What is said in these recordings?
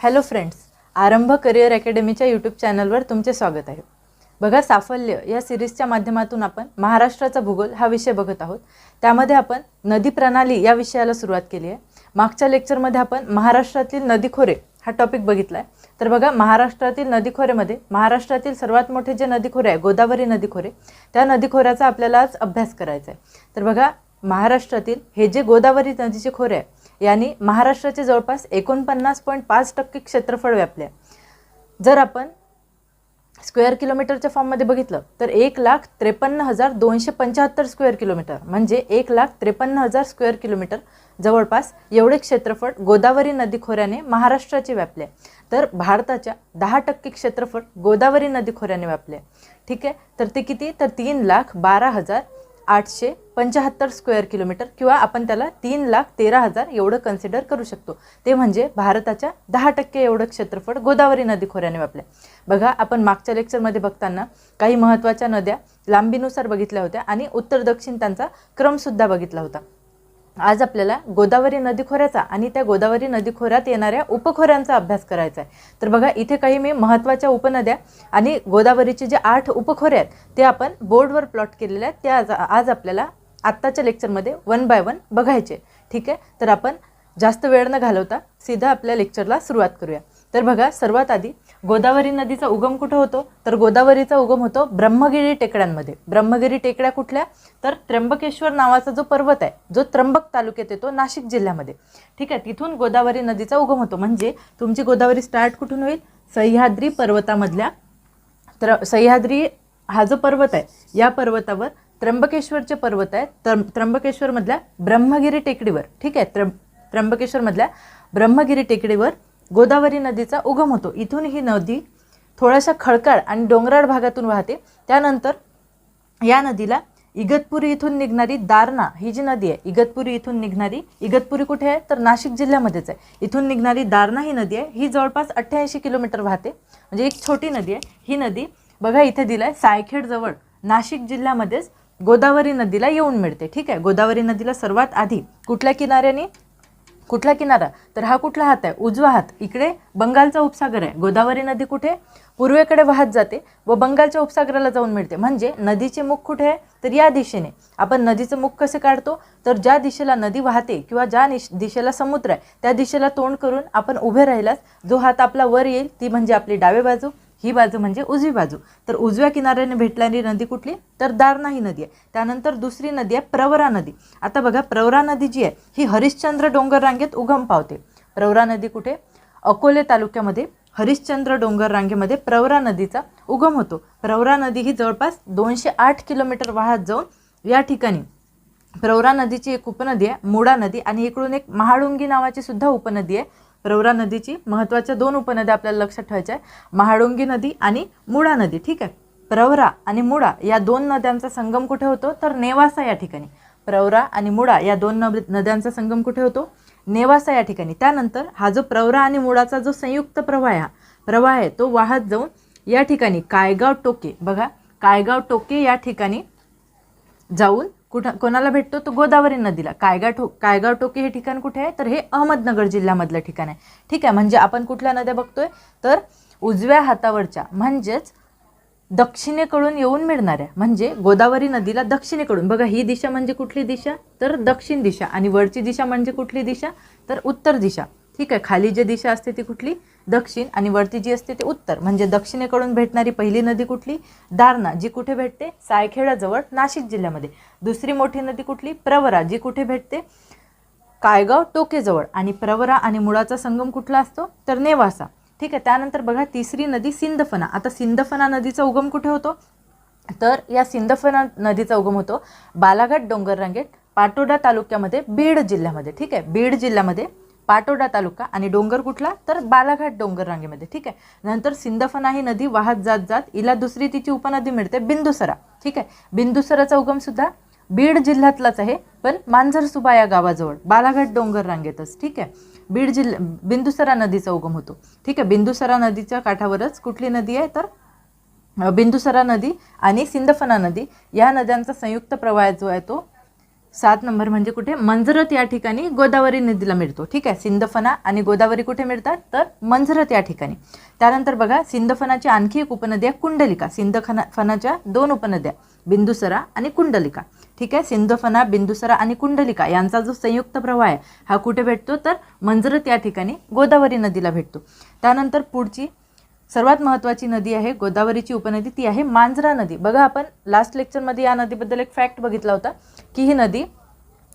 Hello friends Aarambh career अकॅडमीच्या YouTube चॅनलवर तुमचे स्वागत आहे. बघा साफल्य या सिरीजच्या माध्यमातून आपण महाराष्ट्राचा भूगोल हा विषय बघत आहोत. त्यामध्ये आपण नदी प्रणाली या विषयाला सुरुवात केली आहे. मागच्या लेक्चरमध्ये आपण महाराष्ट्रातील नदीखोरे हा टॉपिक बघितला आहे तर बघा महाराष्ट्रातील नदीखोऱ्यामध्ये महाराष्ट्रातील सर्वात मोठे जे नदीखोरे आहे गोदावरी नदीखोरे त्या नदीखोऱ्याचा आपल्याला आज अभ्यास करायचा आहे. तर बघा महाराष्ट्रातील हे जे गोदावरी नदीचे खोरे आहे यांनी महाराष्ट्राचे जवळपास एकोणपन्नास पॉईंट पाच टक्के क्षेत्रफळ व्यापले जर आपण स्क्वेअर किलोमीटरच्या फॉर्ममध्ये बघितलं तर एक लाख त्रेपन्न हजार दोनशे पंच्याहत्तर स्क्वेअर किलोमीटर म्हणजे एक लाख त्रेपन्न हजार स्क्वेअर किलोमीटर जवळपास एवढे क्षेत्रफळ गोदावरी नदी खोऱ्याने महाराष्ट्राचे व्यापले तर भारताच्या दहा टक्के क्षेत्रफळ गोदावरी नदी खोऱ्याने व्यापले ठीक आहे? तर ते किती? तर तीन लाख बारा हजार आठशे पंच्याहत्तर स्क्वेअर किलोमीटर किंवा आपण त्याला तीन लाख तेरा हजार एवढं कन्सिडर करू शकतो. ते म्हणजे भारताच्या दहा टक्के एवढं क्षेत्रफळ गोदावरी नदी खोऱ्याने व्यापलं बघा आपण मागच्या लेक्चरमध्ये बघताना काही महत्त्वाच्या नद्या लांबीनुसार बघितल्या होत्या आणि उत्तर दक्षिण त्यांचा क्रमसुद्धा बघितला होता. आज आपल्याला गोदावरी नदीखोऱ्याचा आणि त्या गोदावरी नदीखोऱ्यात येणाऱ्या उपखोऱ्यांचा अभ्यास करायचा आहे. तर बघा इथे काही मी महत्त्वाच्या उपनद्या आणि गोदावरीचे जे आठ उपखोरे आहेत ते आपण बोर्डवर प्लॉट केलेले आहेत. ते आज आज आपल्याला आत्ताच्या लेक्चरमध्ये वन बाय वन बघायचे ठीक आहे? तर आपण जास्त वेळ न घालवता सीधा आपल्या लेक्चरला सुरुवात करूया. तर बघा सर्वात आधी गोदावरी नदीचा उगम कुठं होतो? तर गोदावरीचा उगम होतो ब्रह्मगिरी टेकड्यांमध्ये. ब्रह्मगिरी टेकड्या कुठल्या? तर त्र्यंबकेश्वर नावाचा जो पर्वत आहे जो त्र्यंबक तालुक्यात येतो नाशिक जिल्ह्यामध्ये. ठीक आहे तिथून गोदावरी नदीचा उगम होतो. म्हणजे तुमची गोदावरी स्टार्ट कुठून होईल? सह्याद्री पर्वतामधल्या त्र सह्याद्री हा जो पर्वत आहे या पर्वतावर त्र्यंबकेश्वरचे पर्वत आहे. त्र त्र्यंबकेश्वरमधल्या ब्रह्मगिरी टेकडीवर ठीक आहे त्र्यं त्र्यंबकेश्वरमधल्या ब्रह्मगिरी टेकडीवर गोदावरी नदीचा उगम होतो. इथून ही नदी थोड्याशा खळकाळ आणि डोंगराळ भागातून वाहते. त्यानंतर या नदीला इगतपुरी इथून निघणारी दारणा ही जी नदी आहे इगतपुरी इथून निघणारी इगतपुरी कुठे आहे? तर नाशिक जिल्ह्यामध्येच आहे. इथून निघणारी दारणा ही नदी आहे. ही जवळपास अठ्ठ्याऐंशी किलोमीटर वाहते. म्हणजे एक छोटी नदी आहे. ही नदी बघा इथे दिलं आहे सायखेडजवळ नाशिक जिल्ह्यामध्येच गोदावरी नदीला येऊन मिळते. ठीक आहे? गोदावरी नदीला सर्वात आधी कुठल्या किनाऱ्याने? कुठला किनारा? तर हा कुठला हात आहे? उजवा हात. इकडे बंगालचा उपसागर आहे. गोदावरी नदी कुठे? पूर्वेकडे वाहत जाते व बंगालच्या उपसागराला जाऊन मिळते. म्हणजे नदीचे मुख कुठे आहे? तर या दिशेने. आपण नदीचं मुख कसे काढतो? तर ज्या दिशेला नदी वाहते किंवा ज्या दिशेला समुद्र आहे त्या दिशेला तोंड करून आपण उभे राहिलास जो हात आपला वर येईल ती म्हणजे आपली डावे बाजू. ही बाजू म्हणजे उजवी बाजू. तर उजव्या किनाऱ्याने भेटणारी नदी कुठली? तर दारणा ही नदी आहे. त्यानंतर दुसरी नदी आहे प्रवरा नदी. आता बघा प्रवरा नदी जी आहे ही हरिश्चंद्र डोंगर रांगेत उगम पावते. प्रवरा नदी कुठे? अकोले तालुक्यामध्ये हरिश्चंद्र डोंगर रांगेमध्ये प्रवरा नदीचा उगम होतो. प्रवरा नदी ही जवळपास दोनशे आठ किलोमीटर वाहत जाऊन या ठिकाणी प्रवरा नदीची एक उपनदी आहे मुडा नदी. आणि इकडून एक महाळुंगी नावाची सुद्धा उपनदी आहे प्रवरा नदीची महत्त्वाच्या दोन उपनद्या आपल्याला लक्षात ठेवायच्या आहे महाडुंगी नदी आणि मुळा नदी ठीक आहे? प्रवरा आणि मुळा या दोन नद्यांचा संगम कुठे होतो? तर नेवासा या ठिकाणी. प्रवरा आणि मुळा या दोन नद्यांचा संगम कुठे होतो? नेवासा या ठिकाणी. त्यानंतर हा जो प्रवरा आणि मुळाचा जो संयुक्त प्रवाह आहे हा प्रवाह आहे तो वाहत जाऊन या ठिकाणी कायगाव टोके बघा कायगाव टोके या ठिकाणी जाऊन कुठं कोणाला भेटतो तो गोदावरी नदीला. कायगा ठो कायगाव टोके हे ठिकाण कुठे आहे? तर हे अहमदनगर जिल्ह्यामधलं ठिकाण आहे. ठीक आहे म्हणजे आपण कुठल्या नद्या बघतोय? तर उजव्या हातावरच्या म्हणजेच दक्षिणेकडून येऊन मिळणाऱ्या म्हणजे गोदावरी नदीला दक्षिणेकडून. बघा ही दिशा म्हणजे कुठली दिशा? तर दक्षिण दिशा आणि वरची दिशा म्हणजे कुठली दिशा? तर उत्तर दिशा. ठीक आहे खाली जी दिशा असते ती कुठली? दक्षिण आणि वरती जी असते ती उत्तर. म्हणजे दक्षिणेकडून भेटणारी पहिली नदी कुठली? दारणा जी कुठे भेटते? सायखेडाजवळ नाशिक जिल्ह्यामध्ये. दुसरी मोठी नदी कुठली? प्रवरा जी कुठे भेटते? कायगाव टोकेजवळ. आणि प्रवरा आणि मुळाचा संगम कुठला असतो? तर नेवासा. ठीक आहे त्यानंतर बघा तिसरी नदी सिंदफना. आता सिंदफना नदीचा उगम कुठे होतो? तर या सिंदफना नदीचा उगम होतो बालाघाट डोंगररांगेट पाटोडा पाटोदा तालुक्यामध्ये बीड जिल्ह्यामध्ये. ठीक आहे बीड जिल्ह्यामध्ये पाटोडा तालुका आणि डोंगर कुठला? तर बालाघाट डोंगर रांगेमध्ये. ठीक आहे? नंतर सिंदफना ही नदी वाहत जात जात हिला दुसरी तिची उपनदी मिळते बिंदुसरा. ठीक आहे? बिंदुसराचा उगम सुद्धा बीड जिल्ह्यातलाच आहे पण मांजरसुबा या गावाजवळ बालाघाट डोंगर रांगेतच. ठीक आहे? बीड जिल्हा बिंदुसरा नदीचा उगम होतो. ठीक आहे? बिंदुसरा नदीच्या काठावरच कुठली नदी आहे? तर बिंदुसरा नदी आणि सिंदफना नदी या नद्यांचा संयुक्त प्रवाह जो आहे तो सात नंबर म्हणजे कुठे? मंजरत या ठिकाणी गोदावरी नदीला मिळतो. ठीक आहे? सिंदफना आणि गोदावरी कुठे मिळतात? तर मंजरत या ठिकाणी. त्यानंतर बघा सिंदफनाची आणखी एक उपनदी आहे कुंडलिका. सिंदफनाफनाच्या दोन उपनद्या बिंदुसरा आणि कुंडलिका. ठीक आहे? सिंदफना बिंदुसरा आणि कुंडलिका यांचा जो संयुक्त प्रवाह आहे हा कुठे भेटतो? तर मंजरत या ठिकाणी गोदावरी नदीला भेटतो. त्यानंतर पुढची सर्वात महत्त्वाची नदी आहे गोदावरीची उपनदी. ती आहे मांजरा नदी. बघा आपण लास्ट लेक्चरमध्ये या नदीबद्दल एक फॅक्ट बघितला होता की ही नदी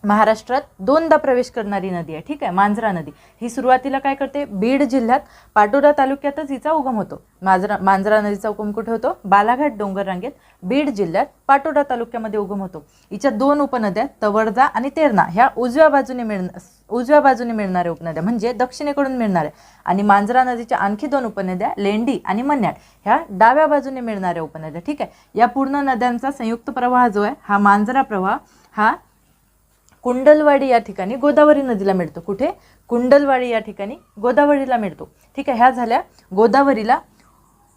महाराष्ट्रात दोनदा प्रवेश करणारी नदी आहे. ठीक आहे मांजरा नदी. ही सुरुवातीला काय करते? बीड जिल्ह्यात पाटोदा तालुक्यातच हिचा उगम होतो. मांजरा मांजरा नदीचा उगम कुठे होतो? बालाघाट डोंगर रांगेत बीड जिल्ह्यात पाटोदा तालुक्यामध्ये उगम होतो. हिच्या दोन उपनद्या तवडजा आणि तेरणा ह्या उजव्या बाजूने मिळ उजव्या बाजूने मिळणाऱ्या उपनद्या म्हणजे दक्षिणेकडून मिळणाऱ्या. आणि मांजरा नदीच्या आणखी दोन उपनद्या लेंडी आणि मन्याड ह्या डाव्या बाजूने मिळणाऱ्या उपनद्या. ठीक आहे या पूर्ण नद्यांचा संयुक्त प्रवाह जो आहे हा मांजरा प्रवाह हा कुंडलवाडी या ठिकाणी गोदावरी नदीला मिळतो. कुठे? कुंडलवाडी या ठिकाणी गोदावरीला मिळतो. ठीक आहे ह्या झाल्या गोदावरीला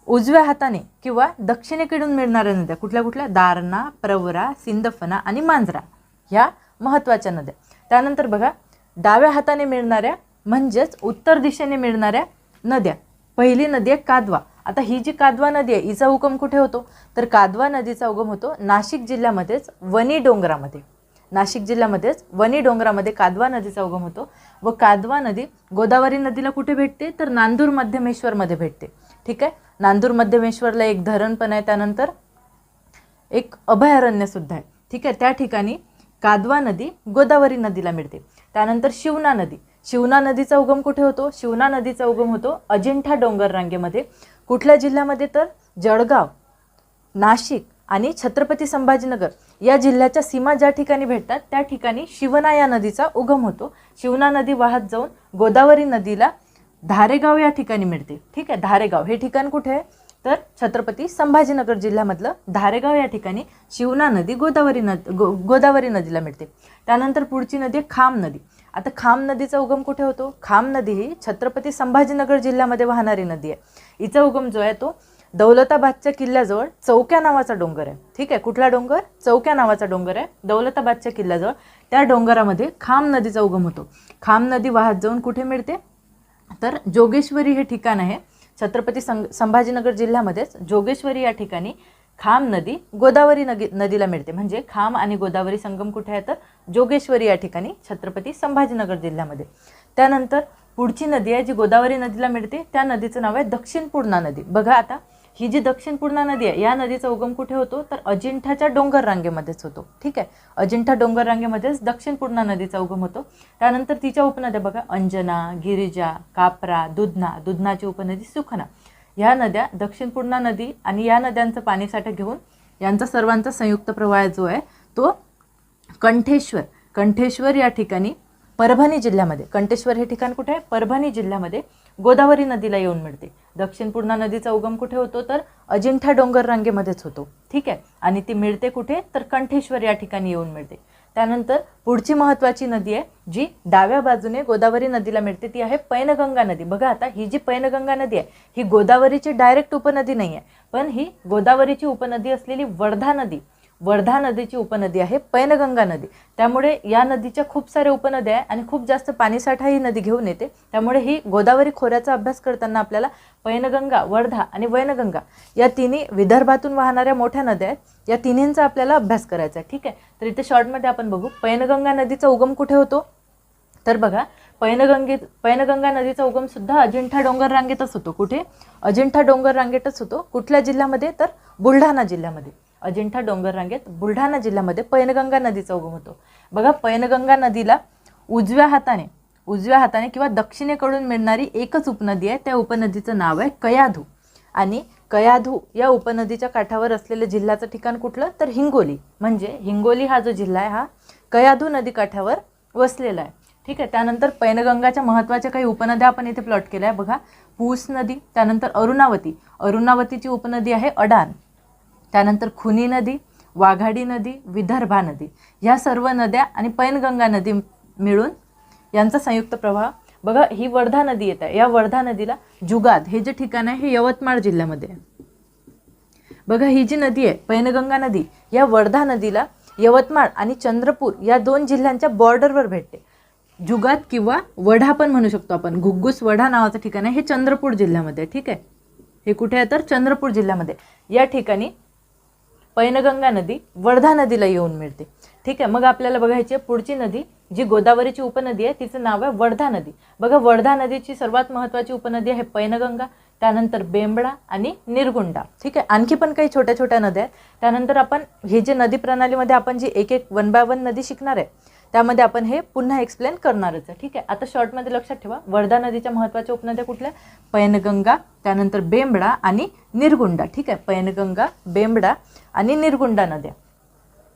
उजव्या हाताने किंवा दक्षिणेकडून मिळणाऱ्या नद्या कुठल्या कुठल्या? दारणा प्रवरा सिंदफना आणि मांजरा ह्या महत्त्वाच्या नद्या. त्यानंतर बघा डाव्या हाताने मिळणाऱ्या म्हणजेच उत्तर दिशेने मिळणाऱ्या नद्या. पहिली नदी आहे कादवा. आता ही जी कादवा नदी आहे हिचा उगम कुठे होतो? तर कादवा नदीचा उगम होतो नाशिक जिल्ह्यामध्येच वनी डोंगरामध्ये. नाशिक जिल्ह्यामध्येच वनी डोंगरामध्ये कादवा नदीचा उगम होतो व कादवा नदी गोदावरी नदीला कुठे भेटते? तर नांदूर मध्यमेश्वरमध्ये भेटते. ठीक आहे? नांदूर मध्यमेश्वरला एक धरण पण आहे त्यानंतर एक अभयारण्यसुद्धा आहे. ठीक आहे? त्या ठिकाणी कादवा नदी गोदावरी नदीला मिळते. त्यानंतर शिवना नदी. शिवना नदीचा उगम कुठे होतो? शिवना नदीचा उगम होतो अजिंठा डोंगर रांगेमध्ये कुठल्या जिल्ह्यामध्ये तर? जळगाव. नाशिक. आणि छत्रपती संभाजीनगर या जिल्ह्याच्या सीमा ज्या ठिकाणी भेटतात त्या ठिकाणी शिवना या नदीचा उगम होतो. शिवना नदी वाहत जाऊन गोदावरी नदीला धारेगाव या ठिकाणी मिळते. ठीक आहे? धारेगाव. हे ठिकाण कुठे आहे? तर छत्रपती संभाजीनगर जिल्ह्यामधलं धारेगाव या ठिकाणी शिवना नदी गोदावरी नद गो गोदावरी नदीला मिळते. त्यानंतर पुढची नदी आहे खाम नदी. आता खाम नदीचा उगम कुठे होतो? खाम नदी ही छत्रपती संभाजीनगर जिल्ह्यामध्ये वाहणारी नदी आहे. हिचा उगम जो आहे तो दौलताबादच्या किल्ल्याजवळ चौक्या नावाचा डोंगर आहे. ठीक आहे? कुठला डोंगर? चौक्या नावाचा डोंगर आहे. दौलताबादच्या किल्ल्याजवळ त्या डोंगरामध्ये खाम नदीचा उगम होतो. खाम नदी वाहत जाऊन कुठे मिळते? तर जोगेश्वरी हे ठिकाण आहे. छत्रपती सं संभाजीनगर जिल्ह्यामध्येच जोगेश्वरी या ठिकाणी खाम नदी गोदावरी नदी नदीला मिळते. म्हणजे खाम आणि गोदावरी संगम कुठे आहे? तर जोगेश्वरी या ठिकाणी छत्रपती संभाजीनगर जिल्ह्यामध्ये. त्यानंतर पुढची नदी आहे जी गोदावरी नदीला मिळते. त्या नदीचं नाव आहे दक्षिण पूर्णा नदी. बघा आता ही जी दक्षिण पूर्णा नदी आहे या नदीचा उगम कुठे होतो? तर अजिंठाच्या डोंगर रांगेमध्येच होतो. ठीक आहे? अजिंठा डोंगर रांगेमध्येच दक्षिण पूर्णा नदीचा उगम होतो. त्यानंतर तिच्या उपनद्या बघा अंजना गिरिजा कापरा दुधना दुधनाची उपनदी सुखना. ह्या नद्या दक्षिण पूर्णा नदी आणि या नद्यांचं पाणीसाठा घेऊन यांचा सर्वांचा संयुक्त प्रवाह जो आहे तो कंठेश्वर. कंठेश्वर या ठिकाणी परभणी जिल्ह्यामध्ये कंठेश्वर हे ठिकाण कुठे आहे? परभणी जिल्ह्यामध्ये गोदावरी नदीला येऊन मिळते. दक्षिण पूर्णा नदीचा उगम कुठे होतो? तर अजिंठा डोंगर रांगेमध्येच होतो. ठीक आहे? आणि ती मिळते कुठे? तर कंठेश्वर या ठिकाणी येऊन मिळते. त्यानंतर पुढची महत्त्वाची नदी आहे जी डाव्या बाजूने गोदावरी नदीला मिळते. ती आहे पैनगंगा नदी. बघा आता ही जी पैनगंगा नदी आहे ही गोदावरीची डायरेक्ट उपनदी नाही आहे पण ही गोदावरीची उपनदी असलेली वर्धा नदी वर्धा नदीची उपनदी आहे पैनगंगा नदी. त्यामुळे या नदीच्या खूप साऱ्या उपनद्या आहे आणि खूप जास्त पाणीसाठा ही नदी घेऊन येते. त्यामुळे ही गोदावरी खोऱ्याचा अभ्यास करताना आपल्याला पैनगंगा वर्धा आणि वैनगंगा या तिन्ही विदर्भातून वाहणाऱ्या मोठ्या नद्या आहेत. या तिन्हींचा आपल्याला अभ्यास करायचा आहे. ठीक आहे? तर इथे शॉर्टमध्ये आपण बघू. पैनगंगा नदीचा उगम कुठे होतो? तर बघा पैनगंगेत पैनगंगा नदीचा उगम सुद्धा अजिंठा डोंगर रांगेतच होतो. कुठे? अजिंठा डोंगर रांगेतच होतो. कुठल्या जिल्ह्यामध्ये? तर बुलढाणा जिल्ह्यामध्ये. अजिंठा डोंगर रांगेत बुलढाणा जिल्ह्यामध्ये पैनगंगा नदीचा उगम होतो. बघा पैनगंगा नदीला उजव्या हाताने उजव्या हाताने किंवा दक्षिणेकडून मिळणारी एकच उपनदी आहे त्या उपनदीचं नाव आहे कयाधू. आणि कयाधू या उपनदीच्या काठावर असलेलं जिल्ह्याचं ठिकाण कुठलं? तर हिंगोली. म्हणजे हिंगोली हा जो जिल्हा आहे हा कयाधू नदी काठावर वसलेला आहे. ठीक आहे त्यानंतर पैनगंगाच्या महत्त्वाच्या काही उपनद्या आपण इथे प्लॉट केल्या आहे बघा पूस नदी त्यानंतर अरुणावती. अरुणावतीची उपनदी आहे अडान त्यानंतर खुनी नदी वाघाडी नदी विदर्भा नदी. ह्या सर्व नद्या आणि पैनगंगा नदी मिळून यांचा संयुक्त प्रवाह बघा ही वर्धा नदी येत आहे. या वर्धा नदीला जुगाद हे जे ठिकाण आहे हे यवतमाळ जिल्ह्यामध्ये आहे. बघा ही जी नदी आहे पैनगंगा नदी या वर्धा नदीला यवतमाळ आणि चंद्रपूर या दोन जिल्ह्यांच्या बॉर्डरवर भेटते. जुगात किंवा वढा पण म्हणू शकतो आपण. घुग्गुस वढा नावाचं ठिकाण आहे हे चंद्रपूर जिल्ह्यामध्ये ठीक आहे? हे कुठे आहे? तर चंद्रपूर जिल्ह्यामध्ये या ठिकाणी पैनगंगा नदी वर्धा नदीला येऊन मिळते. ठीक आहे मग आपल्याला बघायची आहे पुढची नदी जी गोदावरीची उपनदी आहे तिचं नाव आहे वर्धा नदी. बघा वर्धा नदीची सर्वात महत्त्वाची उपनदी आहे पैनगंगा त्यानंतर बेंबडा आणि निरगुंडा. ठीक आहे आणखी पण काही छोट्या छोट्या नद्या आहेत. त्यानंतर आपण हे जे नदी प्रणालीमध्ये आपण जी एक एक वन बाय वन नदी शिकणार आहे त्यामध्ये आपण हे पुन्हा एक्सप्लेन करणारच आहे. ठीक आहे? आता शॉर्टमध्ये लक्षात ठेवा. वर्धा नदीच्या महत्त्वाच्या उपनद्या कुठल्या? पैनगंगा त्यानंतर बेंबडा आणि निरगुंडा. ठीक आहे? पैनगंगा बेंबडा आणि निरगुंडा नद्या.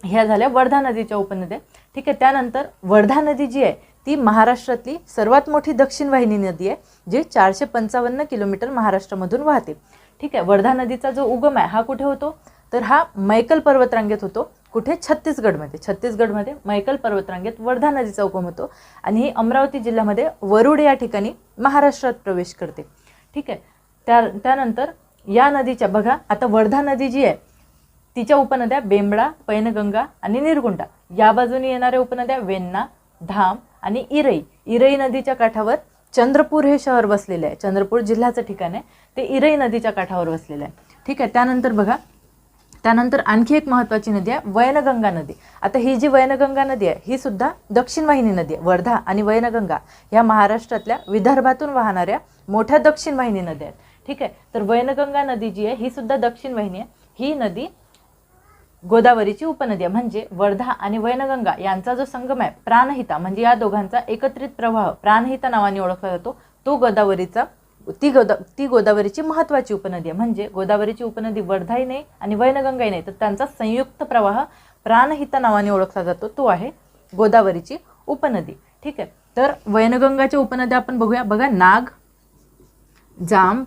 ह्या झाल्या वर्धा नदीच्या उपनद्या. ठीक आहे? त्यानंतर वर्धा नदी जी आहे ती महाराष्ट्रातली सर्वात मोठी दक्षिण वाहिनी नदी आहे जी चारशे पंचावन्न किलोमीटर महाराष्ट्रामधून वाहते. ठीक आहे? वर्धा नदीचा जो उगम आहे हा कुठे होतो? तर हा मैकल पर्वतरांगेत होतो. कुठे? छत्तीसगडमध्ये. छत्तीसगडमध्ये मैकल पर्वतरांगेत वर्धा नदीचा उगम होतो आणि ही अमरावती जिल्ह्यामध्ये वरुड या ठिकाणी महाराष्ट्रात प्रवेश करते. ठीक आहे? त्या त्यानंतर या नदीच्या बघा आता वर्धा नदी जी आहे तिच्या उपनद्या बेंबडा पैनगंगा आणि निरगुंडा. या बाजूने येणाऱ्या उपनद्या वेन्ना धाम आणि इरई. इरई नदीच्या काठावर चंद्रपूर हे शहर वसलेलं आहे. चंद्रपूर जिल्ह्याचं ठिकाण आहे. ते इरई नदीच्या काठावर वसलेलं आहे. ठीक आहे? त्यानंतर बघा त्यानंतर आणखी एक महत्त्वाची नदी आहे वैनगंगा नदी. आता ही जी वैनगंगा नदी आहे ही सुद्धा दक्षिण वाहिनी नदी आहे वर्धा आणि वैनगंगा ह्या महाराष्ट्रातल्या विदर्भातून वाहणाऱ्या मोठ्या दक्षिण वाहिनी नद्या आहेत. ठीक आहे? तर वैनगंगा नदी जी आहे ही सुद्धा दक्षिण वाहिनी आहे. ही नदी गोदावरीची उपनदी आहे. म्हणजे वर्धा आणि वैनगंगा यांचा जो संगम आहे प्राणहिता म्हणजे या दोघांचा एकत्रित प्रवाह प्राणहिता नावाने ओळखला जातो तो गोदावरीचा ती गोदा ती गोदावरीची महत्त्वाची उपनदी आहे. म्हणजे गोदावरीची उपनदी वर्धाही नाही आणि वैनगंगाही नाही. तर त्यांचा संयुक्त प्रवाह प्राणहिता नावाने ओळखला जातो. तो आहे गोदावरीची उपनदी. ठीक आहे? तर वैनगंगाच्या उपनद्या आपण बघूया. बघा नाग जांब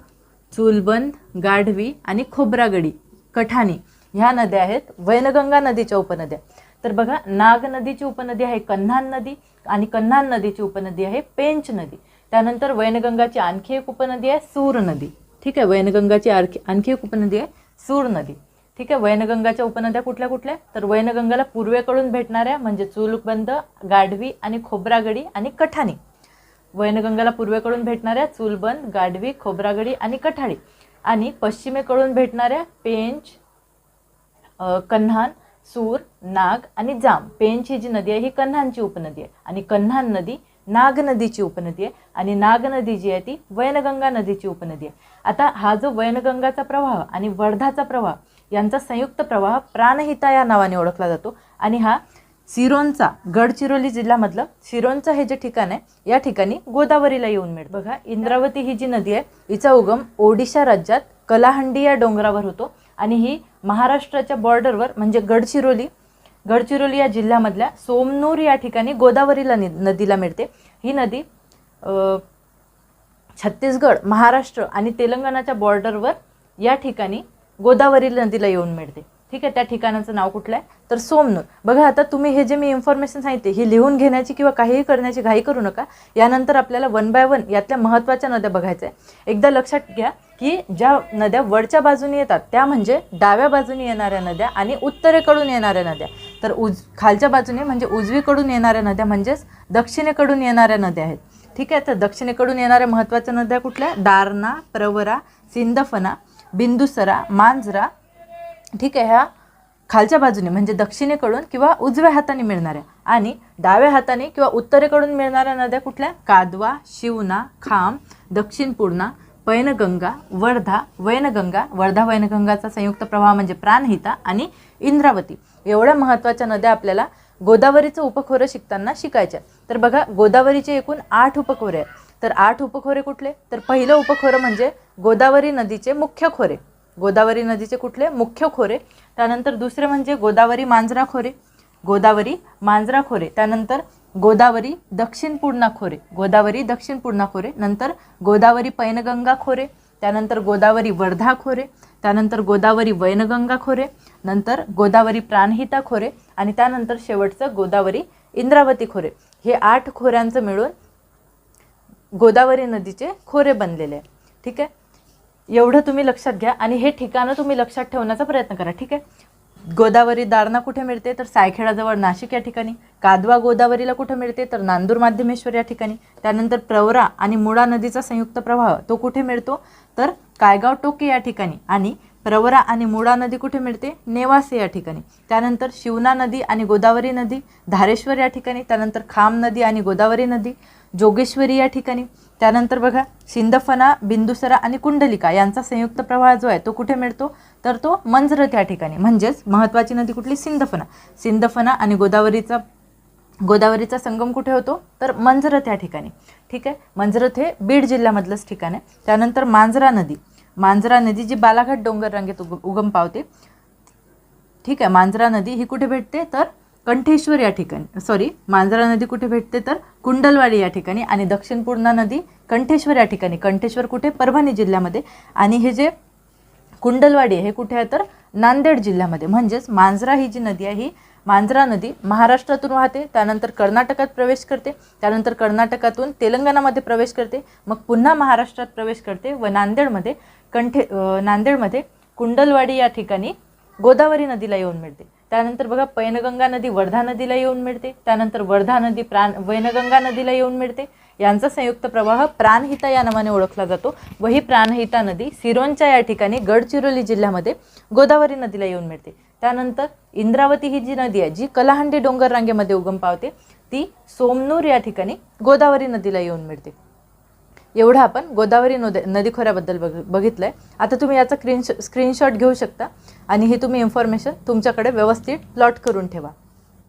चुलबंद गाढवी आणि खोब्रागडी कठाणी ह्या नद्या आहेत वैनगंगा नदीच्या उपनद्या. तर बघा नाग नदीची उपनदी आहे कन्हान नदी आणि कन्हान नदीची उपनदी आहे पेंच नदी. त्यानंतर वैनगंगाची आणखी एक उपनदी आहे सूर नदी ठीक आहे वैनगंगाची आणखी आणखी एक उपनदी आहे सूर नदी ठीक आहे वैनगंगाच्या उपनद्या कुठल्या कुठल्या? तर वैनगंगाला पूर्वेकडून भेटणाऱ्या म्हणजे चुलबंद गाढवी आणि खोब्रागडी आणि कठाणी. वैनगंगाला पूर्वेकडून भेटणाऱ्या चुलबंद गाढवी खोब्रागडी आणि कठाळी आणि पश्चिमेकडून भेटणाऱ्या पेंच कन्हान सूर नाग आणि जाम पेंच ही जी नदी आहे ही कन्हानची उपनदी आहे. आणि कन्हान नदी नाग नदीची उपनदी आहे आणि नाग नदी जी आहे ती वैनगंगा नदीची उपनदी आहे. आता हा जो वैनगंगाचा प्रवाह आणि वर्धाचा प्रवाह यांचा संयुक्त प्रवाह प्राणहिता या नावाने ओळखला जातो. आणि हा सिरोनचा गडचिरोली जिल्ह्यामधलं सिरोंचा हे जे ठिकाण आहे या ठिकाणी गोदावरीला येऊन मिळतं. बघा इंद्रावती ही जी नदी आहे हिचा उगम ओडिशा राज्यात कलाहंडी या डोंगरावर होतो. आणि ही महाराष्ट्राच्या बॉर्डरवर म्हणजे गडचिरोली गडचिरोली या जिल्ह्यामधल्या सोमनूर या ठिकाणी गोदावरीला नदीला मिळते. ही नदी छत्तीसगड महाराष्ट्र आणि तेलंगणाच्या बॉर्डरवर या ठिकाणी गोदावरी नदीला येऊन मिळते. ठीक आहे त्या ठिकाणाचं नाव कुठलं आहे? तर सोमनूर. बघा आता तुम्ही हे जे मी इन्फॉर्मेशन सांगितले ही लिहून घेण्याची किंवा काहीही करण्याची घाई करू नका. यानंतर आपल्याला वन बाय वन यातल्या महत्त्वाच्या नद्या बघायच्या आहे एकदा लक्षात घ्या की ज्या नद्या वरच्या बाजूने येतात त्या म्हणजे डाव्या बाजूने येणाऱ्या नद्या आणि उत्तरेकडून येणाऱ्या नद्या. तर उज खालच्या बाजूने म्हणजे उजवीकडून येणाऱ्या नद्या म्हणजेच दक्षिणेकडून येणाऱ्या नद्या आहेत. ठीक आहे? तर दक्षिणेकडून येणाऱ्या महत्त्वाच्या नद्या कुठल्या? दारणा प्रवरा सिंदफना बिंदुसरा मांजरा. ठीक आहे? ह्या खालच्या बाजूने म्हणजे दक्षिणेकडून किंवा उजव्या हाताने मिळणाऱ्या आणि डाव्या हाताने किंवा उत्तरेकडून मिळणाऱ्या नद्या कुठल्या? कादवा शिवना खाम दक्षिण पूर्णा पैनगंगा वर्धा वैनगंगा वर्धा वैनगंगाचा संयुक्त प्रवाह म्हणजे प्राणहिता आणि इंद्रावती. एवढ्या महत्त्वाच्या नद्या आपल्याला गोदावरीचं उपखोरं शिकताना शिकायच्या. तर बघा गोदावरीचे एकूण आठ उपखोरे आहेत. तर आठ उपखोरे कुठले? तर पहिलं उपखोरं म्हणजे गोदावरी नदीचे मुख्य खोरे. गोदावरी नदीचे कुठले? मुख्य खोरे. त्यानंतर दुसरे म्हणजे गोदावरी मांजरा खोरे. गोदावरी मांजरा खोरे. त्यानंतर गोदावरी दक्षिण पूर्णा खोरे. गोदावरी दक्षिण पूर्णा खोरे. नंतर गोदावरी पैनगंगा खोरे. त्यानंतर गोदावरी वर्धा खोरे. त्यानंतर गोदावरी वैनगंगा खोरे. नंतर गोदावरी प्राणहिता खोरे. आणि त्यानंतर शेवटचं गोदावरी इंद्रावती खोरे. हे आठ खोऱ्यांचं मिळून गोदावरी नदीचे खोरे बनलेले आहे ठीक आहे? एवढं तुम्ही लक्षात घ्या आणि हे ठिकाणं तुम्ही लक्षात ठेवण्याचा प्रयत्न करा. ठीक आहे? गोदावरी दारणा कुठे मिळते? तर सायखेडाजवळ नाशिक या ठिकाणी कादवा गोदावरीला कुठे मिळते? तर नांदूर माध्यमेश्वर या ठिकाणी. त्यानंतर प्रवरा आणि मुळा नदीचा संयुक्त प्रवाह तो कुठे मिळतो? तर कायगाव टोके या ठिकाणी आणि प्रवरा आणि मुळा नदी कुठे मिळते? नेवासे या ठिकाणी. त्यानंतर शिवना नदी आणि गोदावरी नदी धारेश्वर या ठिकाणी. त्यानंतर खाम नदी आणि गोदावरी नदी जोगेश्वरी या ठिकाणी. त्यानंतर बघा शिंदफना बिंदुसरा आणि कुंडलिका यांचा संयुक्त प्रवाह जो आहे तो कुठे मिळतो? तर तो मंजरत या ठिकाणी. म्हणजेच महत्त्वाची नदी कुठली? सिंदफना. सिंदफना आणि गोदावरीचा गोदावरीचा संगम कुठे होतो? तर मंजरत या ठिकाणी. ठीक आहे? मंजरत हे बीड जिल्ह्यामधलंच ठिकाण आहे. त्यानंतर मांजरा नदी. मांजरा नदी जी बालाघाट डोंगर रांगेत उग उगम पावते. ठीक आहे? मांजरा नदी ही कुठे भेटते? तर कंठेश्वर या ठिकाणी. सॉरी मांजरा नदी कुठे भेटते तर कुंडलवाडी या ठिकाणी आणि दक्षिण पूर्णा नदी कंठेश्वर या ठिकाणी. कंठेश्वर कुठे? परभणी जिल्ह्यामध्ये. आणि हे जे कुंडलवाडी आहे हे कुठे आहे तर नांदेड जिल्ह्यामध्ये. म्हणजेच मांजरा ही जी नदी आहे ही मांजरा नदी महाराष्ट्रातून वाहते त्यानंतर कर्नाटकात प्रवेश करते त्यानंतर कर्नाटकातून तेलंगणामध्ये प्रवेश करते मग पुन्हा महाराष्ट्रात प्रवेश करते व नांदेडमध्ये कंठे नांदेडमध्ये कुंडलवाडी या ठिकाणी गोदावरी नदीला येऊन मिळते. त्यानंतर बघा पैनगंगा नदी वर्धा नदीला येऊन मिळते. त्यानंतर वर्धा नदी प्राण वैनगंगा नदीला येऊन मिळते. यांचा संयुक्त प्रवाह प्राणहिता या नावाने ओळखला जातो. व ही प्राणहिता नदी सिरोंच्या या ठिकाणी गडचिरोली जिल्ह्यामध्ये गोदावरी नदीला येऊन मिळते. त्यानंतर इंद्रावती ही जी नदी आहे जी कलाहंडी डोंगर रांगेमध्ये उगम पावते ती सोमनूर या ठिकाणी गोदावरी नदीला येऊन मिळते. एवढं आपण गोदावरी नदी खोऱ्याबद्दल बघ बघितलं आहे आता तुम्ही याचा स्क्रीन स्क्रीनशॉट घेऊ शकता आणि ही तुम्ही इन्फॉर्मेशन तुमच्याकडे व्यवस्थित प्लॉट करून ठेवा.